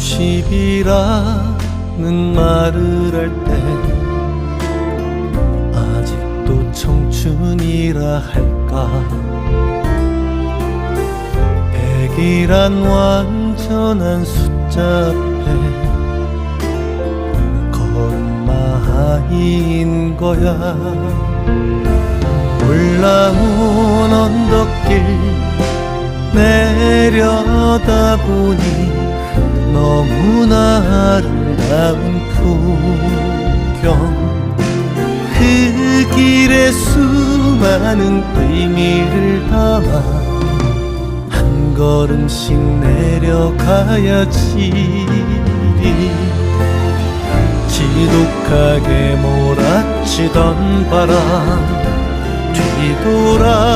90이라는 말을 할 때 아직도 청춘이라 할까? 백이란 완전한 숫자 앞에 걸음마인 거야. 올라온 언덕길 내려다보니 너무나 아름다운 풍경. 그 길에 수많은 의미를 담아 한 걸음씩 내려가야지 지독하게 몰아치던 바람 뒤돌아